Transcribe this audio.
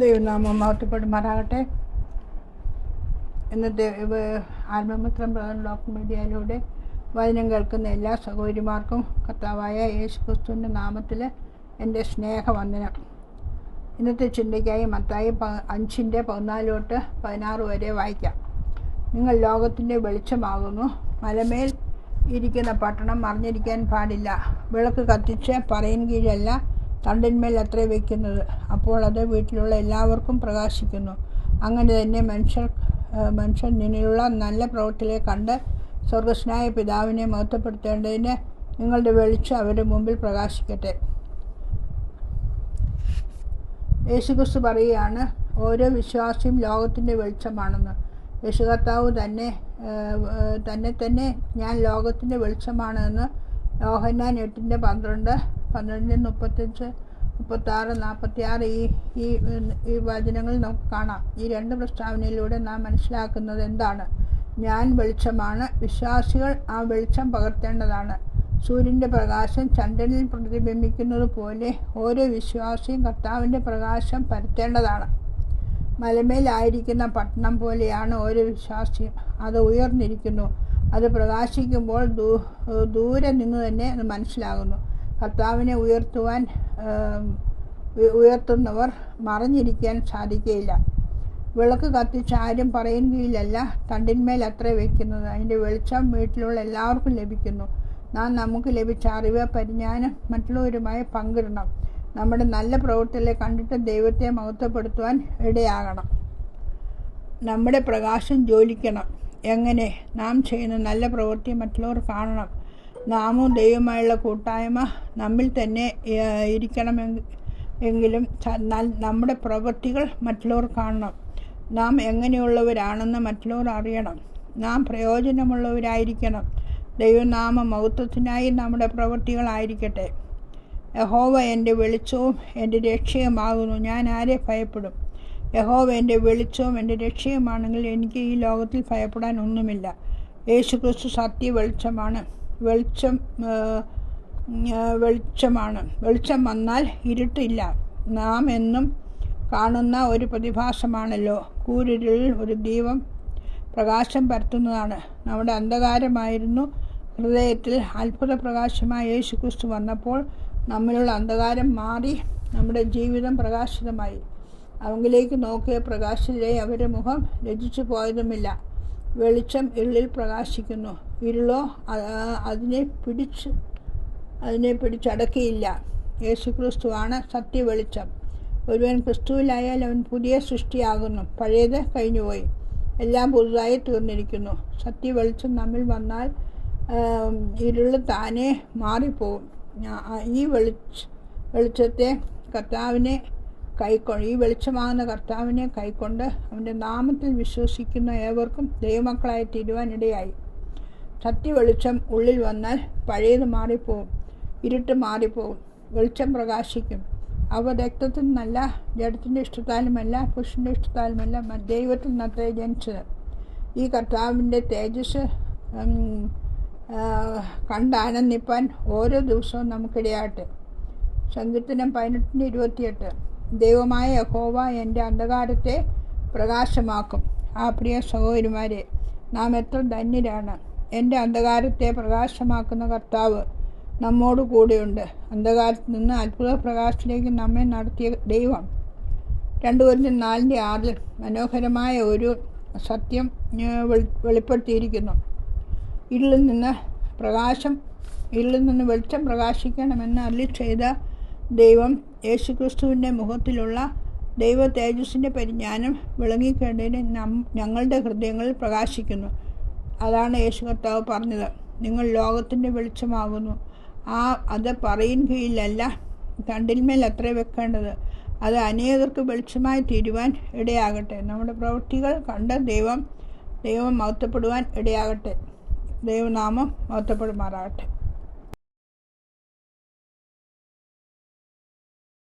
ദൈവനാമം മഹത്വപ്പെടുമാറാകട്ടെ ഇന്നത്തെ ആത്മമിത്രം ലോക്ക് മീഡിയയിലൂടെ വചനം കേൾക്കുന്ന എല്ലാ സഹോദരിമാർക്കും കർത്താവായ യേശു ക്രിസ്തുവിന്റെ നാമത്തിൽ എന്റെ സ്നേഹവന്ദനം. ഇന്നത്തെ ചിന്തയ്ക്കായി മത്തായി പ അഞ്ചിന്റെ പതിനാല് തൊട്ട് പതിനാറ് വരെ വായിക്കാം. നിങ്ങൾ ലോകത്തിന്റെ വെളിച്ചമാകുന്നു. മലമേൽ ഇരിക്കുന്ന പട്ടണം മറിഞ്ഞിരിക്കാൻ പാടില്ല. വിളക്ക് കത്തിച്ച് പറയിൻ കീഴല്ല. തണ്ടിന്മേൽ അത്ര വയ്ക്കുന്നത് അപ്പോൾ അത് വീട്ടിലുള്ള എല്ലാവർക്കും പ്രകാശിക്കുന്നു. അങ്ങനെ തന്നെ മനുഷ്യർ മനുഷ്യൻ നിന്നിലുള്ള നല്ല പ്രവൃത്തികളെ കണ്ട് സ്വർഗസ്നായ പിതാവിനെ മഹത്വപ്പെടുത്തേണ്ടതിന് നിങ്ങളുടെ വെളിച്ചം അവരുടെ മുമ്പിൽ പ്രകാശിക്കട്ടെ. യേശുക്രിസ്തു പറയുകയാണ് ഓരോ വിശ്വാസിയും ലോകത്തിന്റെ വെളിച്ചമാണെന്ന്. യേശു കർത്താവ് തന്നെ തന്നെ തന്നെ ഞാൻ ലോകത്തിന്റെ വെളിച്ചമാണ് യോഹന്നാൻ എട്ടിന്റെ പന്ത്രണ്ട് പന്ത്രണ്ടിന് മുപ്പത്തഞ്ച് മുപ്പത്താറ് നാൽപ്പത്തിയാറ് ഈ ഈ ഈ വചനങ്ങൾ നമുക്ക് കാണാം. ഈ രണ്ട് പ്രസ്താവനയിലൂടെ നാം മനസ്സിലാക്കുന്നത് എന്താണ്? ഞാൻ വെളിച്ചമാണ് വിശ്വാസികൾ ആ വെളിച്ചം പകർത്തേണ്ടതാണ്. സൂര്യന്റെ പ്രകാശം ചന്ദ്രനിൽ പ്രതിബിംബിക്കുന്നത് പോലെ ഓരോ വിശ്വാസിയും കർത്താവിന്റെ പ്രകാശം പരത്തേണ്ടതാണ്. മലമേലായിരിക്കുന്ന പട്ടണം പോലെയാണ് ഓരോ വിശ്വാസിയും. അത് ഉയർന്നിരിക്കുന്നു. അത് പ്രകാശിക്കുമ്പോൾ ദൂ ദൂരെ നിന്ന് തന്നെ അത് മനസ്സിലാകുന്നു. കർത്താവിനെ ഉയർത്തുവാൻ ഉയർത്തുന്നവർ മറിഞ്ഞിരിക്കാൻ സാധിക്കുകയില്ല. വിളക്ക് കത്തിച്ച് ആരും പറയുകയില്ലല്ല തണ്ടിന്മേൽ അത്ര വയ്ക്കുന്നത് അതിന്റെ വെളിച്ചം വീട്ടിലുള്ള എല്ലാവർക്കും ലഭിക്കുന്നു. നാം നമുക്ക് ലഭിച്ച അറിവ് പരിജ്ഞാനം മറ്റുള്ളവരുമായി പങ്കിടണം. നമ്മുടെ നല്ല പ്രവൃത്തികളെ കണ്ടിട്ട് ദൈവത്തെ മഹത്വപ്പെടുത്തുവാൻ ഇടയാകണം. നമ്മുടെ പ്രകാശം ജോലിക്കണം എങ്ങനെ നാം ചെയ്യുന്ന നല്ല പ്രവൃത്തി മറ്റുള്ളവർ കാണണം. നാമും ദൈവമായുള്ള കൂട്ടായ്മ നമ്മിൽ തന്നെ ഇരിക്കണമെങ്കിൽ എങ്കിലും നമ്മുടെ പ്രവൃത്തികൾ മറ്റുള്ളവർ കാണണം. നാം എങ്ങനെയുള്ളവരാണെന്ന് മറ്റുള്ളവർ അറിയണം. നാം പ്രയോജനമുള്ളവരായിരിക്കണം. ദൈവനാമ മഹത്വത്തിനായി നമ്മുടെ പ്രവൃത്തികളായിരിക്കട്ടെ യഹോവ എന്റെ വെളിച്ചവും എന്റെ രക്ഷയുമാകുന്നു. ഞാൻ ആരെ ഭയപ്പെടും? യഹോവ എന്റെ വെളിച്ചവും എന്റെ രക്ഷയുമാണെങ്കിൽ എനിക്ക് ഈ ലോകത്തിൽ ഭയപ്പെടാൻ ഒന്നുമില്ല. യേശു ക്രിസ്തു സത്യ വെളിച്ചമാണ്. വെളിച്ചം വെളിച്ചമാണ്. വെളിച്ചം വന്നാൽ ഇരുട്ടില്ല. നാം എന്നും കാണുന്ന ഒരു പ്രതിഭാസമാണല്ലോ. കൂരിരുളിൽ ഒരു ദീപം പ്രകാശം പരത്തുന്നതാണ്. നമ്മുടെ അന്ധകാരമായിരുന്നു. ഹൃദയത്തിൽ അത്ഭുത പ്രകാശമായ യേശു ക്രിസ്തു വന്നപ്പോൾ നമ്മിലുള്ള അന്ധകാരം മാറി. നമ്മുടെ ജീവിതം പ്രകാശിതമായി. അവങ്കിലേക്ക് നോക്കിയ പ്രകാശിലെ അവരുടെ മുഖം രചിച്ചു പോയതുമില്ല. വെളിച്ചം ഇരുളിൽ പ്രകാശിക്കുന്നു. ഇരുളോ അതിനെ പിടിച്ച് അതിനെ പിടിച്ചടക്കിയില്ല. യേശു ക്രിസ്തുവാണ് സത്യവെളിച്ചം. ഒരുവൻ ക്രിസ്തുവിലായാൽ അവൻ പുതിയ സൃഷ്ടിയാകുന്നു. പഴയത് കഴിഞ്ഞുപോയി. എല്ലാം പുതുതായി തീർന്നിരിക്കുന്നു. സത്യവെളിച്ചം നമ്മിൽ വന്നാൽ ഇരുൾ താനെ മാറിപ്പോകും ഈ വെളിച്ച വെളിച്ചത്തെ കർത്താവിനെ കൈക്കൊണ്ട് ഈ വെളിച്ചമാകുന്ന കർത്താവിനെ കൈക്കൊണ്ട് അവന്റെ നാമത്തിൽ വിശ്വസിക്കുന്ന ഏവർക്കും ദൈവമക്കളായി തീരുവാനിടയായി സത്യവെളിച്ചം ഉള്ളിൽ വന്നാൽ പഴയത് മാറിപ്പോകും ഇരുട്ട് മാറിപ്പോകും വെളിച്ചം പ്രകാശിക്കും. അവ രക്തത്തിൽ നിന്നല്ല ജഡത്തിന്റെ ഇഷ്ടത്താലുമല്ല പുരുഷന്റെ ഇഷ്ടത്താലുമല്ല ദൈവത്തിൽ നിന്നത്രേ ജനിച്ചത്. ഈ കർത്താവിന്റെ തേജസ് കണ്ടാനന്ദിപ്പാൻ ഓരോ ദിവസവും നമുക്കിടയാട്ടെ സങ്കീർത്തനം പതിനെട്ടിന്റെ ഇരുപത്തിയെട്ട്. ദൈവമായ യഹോവ എന്റെ അന്ധകാരത്തെ പ്രകാശമാക്കും. ആ പ്രിയ സഹോദരിമാരെ നാം എത്ര ധന്യരാണ്. എന്റെ അന്ധകാരത്തെ പ്രകാശമാക്കുന്ന കർത്താവ് നമ്മോട് കൂടെയുണ്ട്. അന്ധകാരത്തിൽ നിന്ന് അത്ഭുത പ്രകാശത്തിലേക്ക് നമ്മെ നടത്തിയ ദൈവം. രണ്ടു കൊല്ലം നാലിന്റെ ആറിൽ മനോഹരമായ ഒരു സത്യം വെളിപ്പെടുത്തിയിരിക്കുന്നു. ഇരുളിൽ നിന്ന് പ്രകാശം ഇരുളിൽ നിന്ന് വെളിച്ചം പ്രകാശിക്കണമെന്ന് അല്ലി ചെയ്ത ദൈവം യേശുക്രിസ്തുവിന്റെ മുഖത്തിലുള്ള ദൈവ തേജസ്സിന്റെ പരിജ്ഞാനം വിളങ്ങിക്കേണ്ടതിന് ഞങ്ങളുടെ ഹൃദയങ്ങളിൽ പ്രകാശിക്കുന്നു. അതാണ് യേശു കർത്താവ് പറഞ്ഞത്. നിങ്ങൾ ലോകത്തിന്റെ വെളിച്ചമാകുന്നു. ആ അത് പറയിൻ കീഴിലല്ല കണ്ടിന്മേൽ അത്ര വെക്കേണ്ടത്. അത് അനേകർക്ക് വെളിച്ചമായി തീരുവാൻ ഇടയാകട്ടെ. നമ്മുടെ പ്രവൃത്തികൾ കണ്ട് ദൈവം ദൈവം മഹത്വപ്പെടുവാൻ ഇടയാകട്ടെ. ദൈവനാമം മഹത്വപ്പെടുമാറാകട്ടെ.